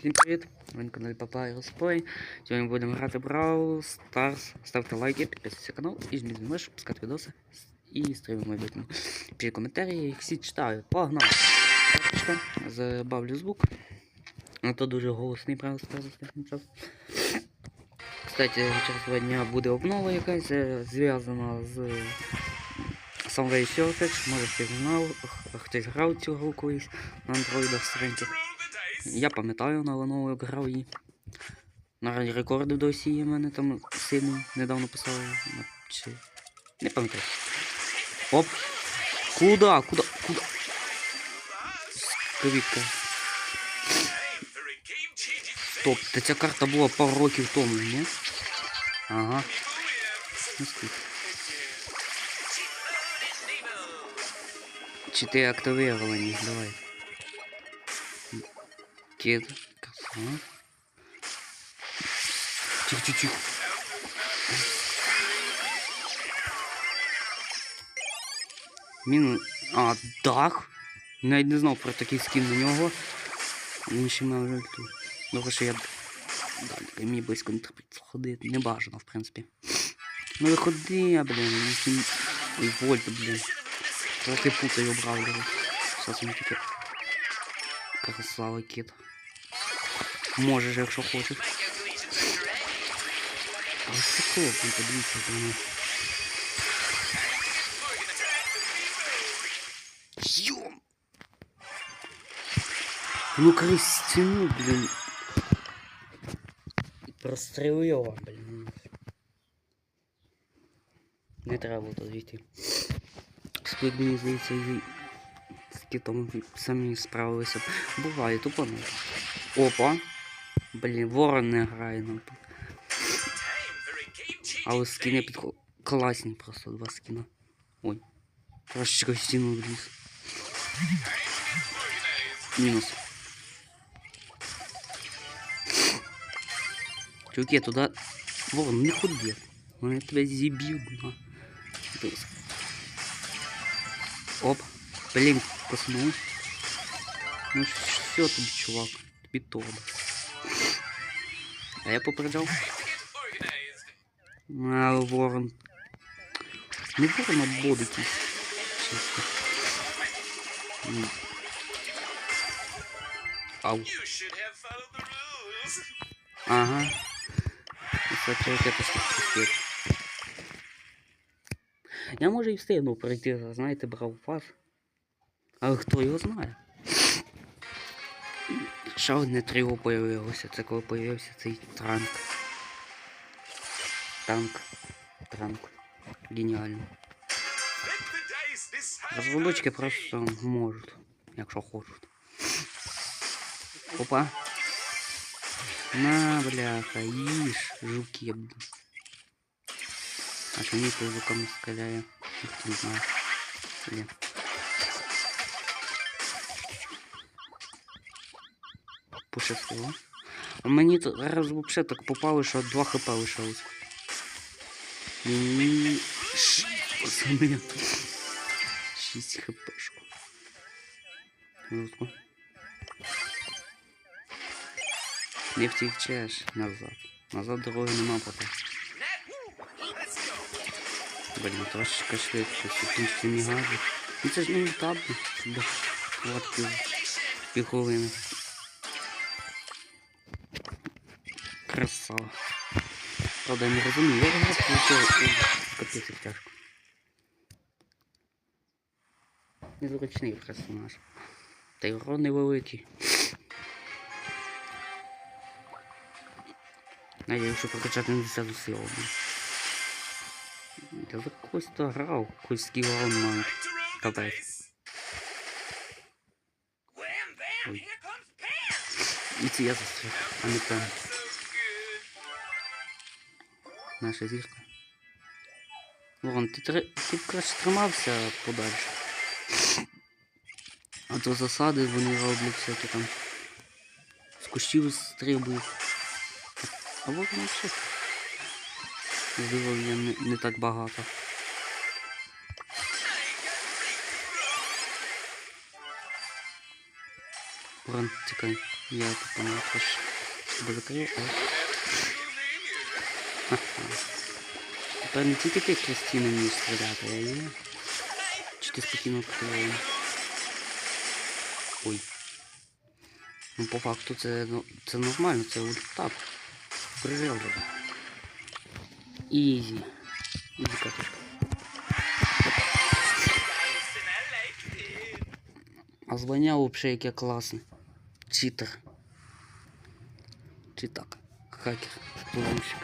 Всім привіт! Ви на каналі Papyrus Play. Сьогодні будемо грати Brawl Stars. Ставте лайки, підписуйтесь на канал і жміть щоб пускати відоси і стріми майбутньому. Пишіть коментарі, я їх всі читаю. Погнали! Забавлю звук. А то дуже голосний Brawl Stars останнім. Кстати, через два дня буде обнова якась, е, зв'язана з Sunway Surface. Може хтось знав, х- хтось грав цю гру колись на андроїдах стареньких. Я пам'ятаю на Lenovo як грав її. На рекорди досі є в мене там сильний недавно писав. на- Чи... Не пам'ятаю. Оп! Куда? Куда? Куда? Скрипка. Стоп, та ця карта була пару років тому, ні? Ага. Ну скільки? Чи ти активіровані? Давай. Кид. Красава. Тихо, тихо, тихо. Мінус. А, дах. Навіть не знав про такий скін на нього. Він ще мав ульту. Добре, що я далі мені близько не треба ходити. Не бажано, в принципі. Ну виходи, блін. Ой, вольт, блін. Трохи путаю брав, блін. Зараз він тільки. Красава кіт. Можеш, якщо хочеш. Високо, блін, подивіться на мене. Йом! Ну крізь стіну, блін. Прострелю його, блін. Не треба було тут йти. Сплит, мені здається, і з кітом самі справилися. б. Буває, тупо не. Опа. Блін, ворон не грає нам тут. Але скини під класні просто два скіна. Ой. Трошечки в стіну вліз. Мінус. Чуваки, туди... Ворон, не ходи. Вони тебе зіб'ють, на. Дивись. Оп. Блин, коснул. Ну все тобі, чувак. Тобі. А я попереджав. А, ворон. Не ворон, а якийсь. Чисто. Ау. Ага. Кстати, вот это что Я може і встигну пройти, знаєте, брав пас. Але хто його знає? Ще одне трио появилося, це коли появився цей транк. Танк. Транк. Геніально. Розробочки просто можуть, якщо хочуть. Опа. На, бляха, їж, жуки, блін. А чому по звукам стріляє? Ніхто не знає. Блін. Пощастило. А мені тут раз взагалі так попало, що 2 хп лишилось. Ні. Ш- Пацани. 6 хпшку. Жорстко. Не втічеш назад. Назад дороги нема поки. Блін, трошечки швидше, секундці не гаджу. Ну це ж не табу. Сюди хватки півхвилини. Красава. Правда, я не розумію, як його получилось. Капець тяжко. Незручний персонаж. Та й урон невеликий. Надеюсь, що прокачати не силу. блін. Я за когось то грав, когось скілон маю. Капець. Ой. І це я застряг, а не там. Наша зірка. Ворон, ти, тр... ти краще тримався подальше. А то засади вони роблять всякі там. З кущів стрибують. А ворон все. Здивов'я не, не так багато. Ворон, тікай. Я тут теж себе закрив. Тепер не тільки ти Крістіна вмієш стріляти, а я. Чи ти спокійно покриває? Ой. Ну, по факту це, ну, це нормально, це от так. Прижив. Ізі. Ізі катушка. А звання взагалі яке класне. Читер. Чи так? Хакер. Взломщик.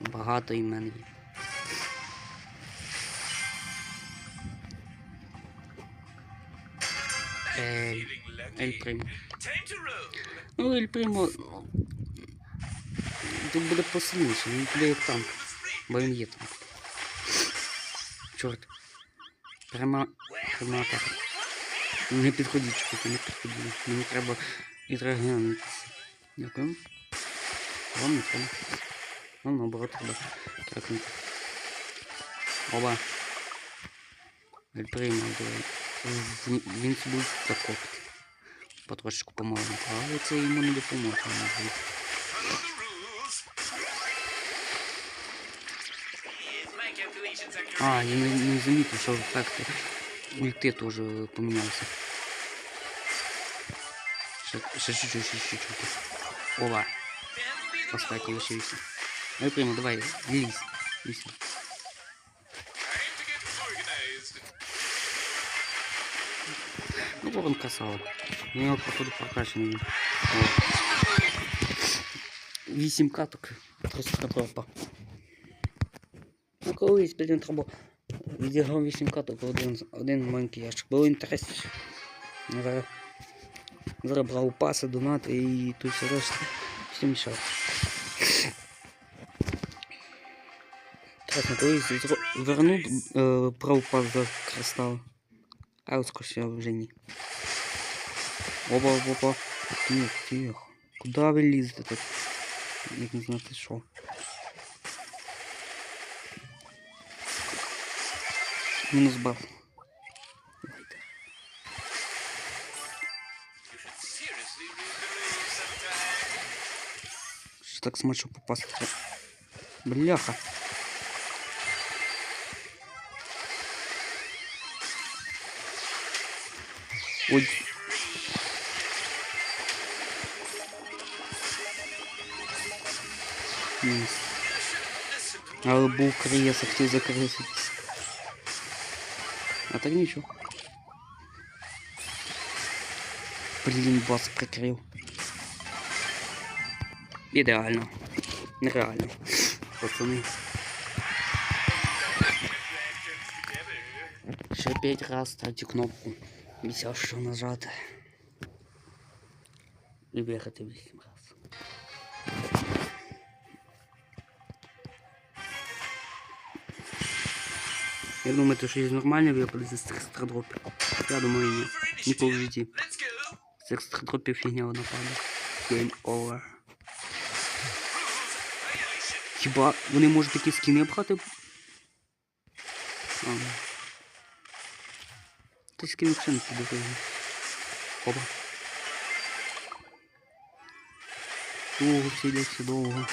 Багато імен є. Ель. Ель. Ну, Ель Примо. ну, Тут буде посильніше, він буде як танк. Бо він є танк. Чорт. Пряма. Пряма атака. Не підходіть, чоловіки, не підходіть. Мені треба відреагуватися. Дякую. Вам не треба. Вам наоборот треба тракнути. Оба. Ель Примо, диви. Він- Він собі закопить. Потрошечку помаленьку, але це йому не допоможе. мабуть. А, я не, не замітив, що ефекти ульти теж помінялися. Ще, ще чуть-чуть, ще чуть-чуть. Ова. Поставь його Ну прямо, давай, лізь. Вісім. Ну, ворон красава. У нього, походу, прокачаний. Вісім каток. Просто дропа. Ну, колись, блін, треба відіграв вісім каток, один, один маленький ящик. Було інтересніше. Ну, Зараз, зараз брав паси, донати і тут все решта. Все мішав. Інтересно, колись зро- вернув е, брав пас за кристал. А ось я вже ні. Опа, опа, опа. Тихо, тихо. Куда ви лізете так? Як не знати що. Мінус баф. Давайте. Що так смачно попасти? Бляха. Ой. Мінус. Але був креса, хотів закреситись. А так нічого. Блін, бас прикрив. Ідеально. Нереально. Пацани. Ще п'ять раз ставьте кнопку. Вся що нажати. І виграти вісім раз. Я думаю, то, що є нормально випаде з цих страдропів. Я думаю, ні. Ніколи в житті. З цих страдропів фігня вона падає. Game over. Хіба вони можуть такі скіни брати? А. Взагалі не піде. Опа. Довго все довго.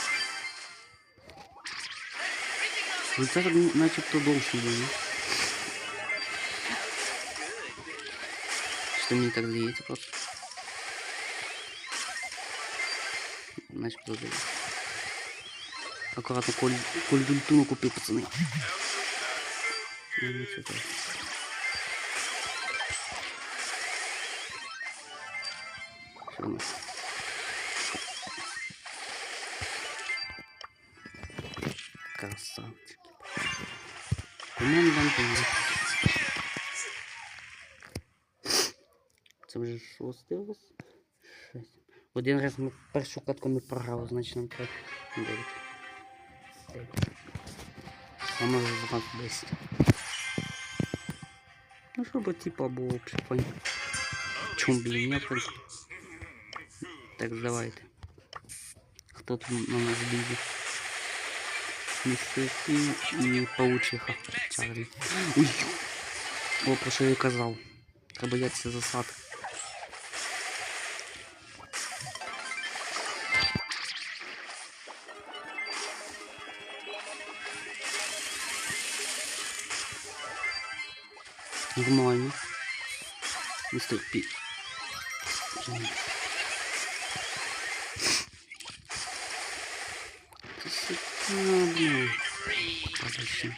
Ну це начебто довше буде. Що мені так здається просто. Начебто здається. Аккуратно коль, коль купив, пацани. Ну, нічого у нас? Красавчики. Вам? Це вже шостий раз? Шесть. Один раз ми першу катку ми програли, значить нам треба дев'ять. Дев'ять. А може зразу десять. Ну, щоб типа було прикольно. Чому, блін, я в принципі. Так, давайте. Хто там на нас біде? Містосі і паучиха. Чарлі. Ой! О, про що я казав. Треба боятися засад. Нормально. Не стой, пи. Сюди, блін. Подальше.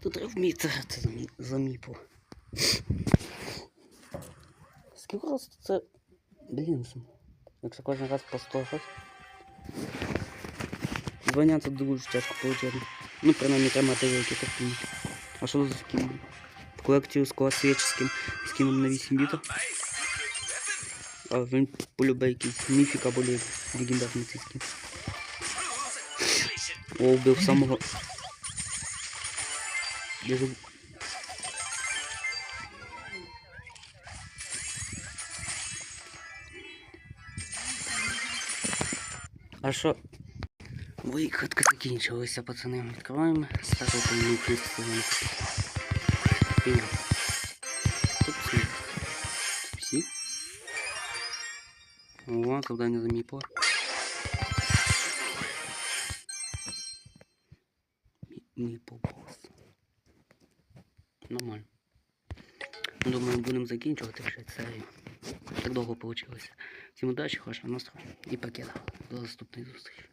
Тут треба вміти грати за, мі... за міпу. Скільки раз це. Блін. Якщо кожен раз по 100 раз. Звання це дуже тяжко получити. Ну, принаймні треба мати великі терпіння. А що за скін? В колекцію з класичним скіном на 8 бітах. А він полюбе якийсь міфік або лі- легендарний цей скін. О, вбив самого. Я забув. А що? Виходка закінчилася, пацани. Відкриваємо. Стару поміну книжку Тут всі. Всі. О, завдання за мій пор. Мій босс. Нормально. Ну, Думаю, будемо закінчувати вже серію. Так довго вийшло. Всім удачі, хорошого настрою і пакета. До наступної зустрічі.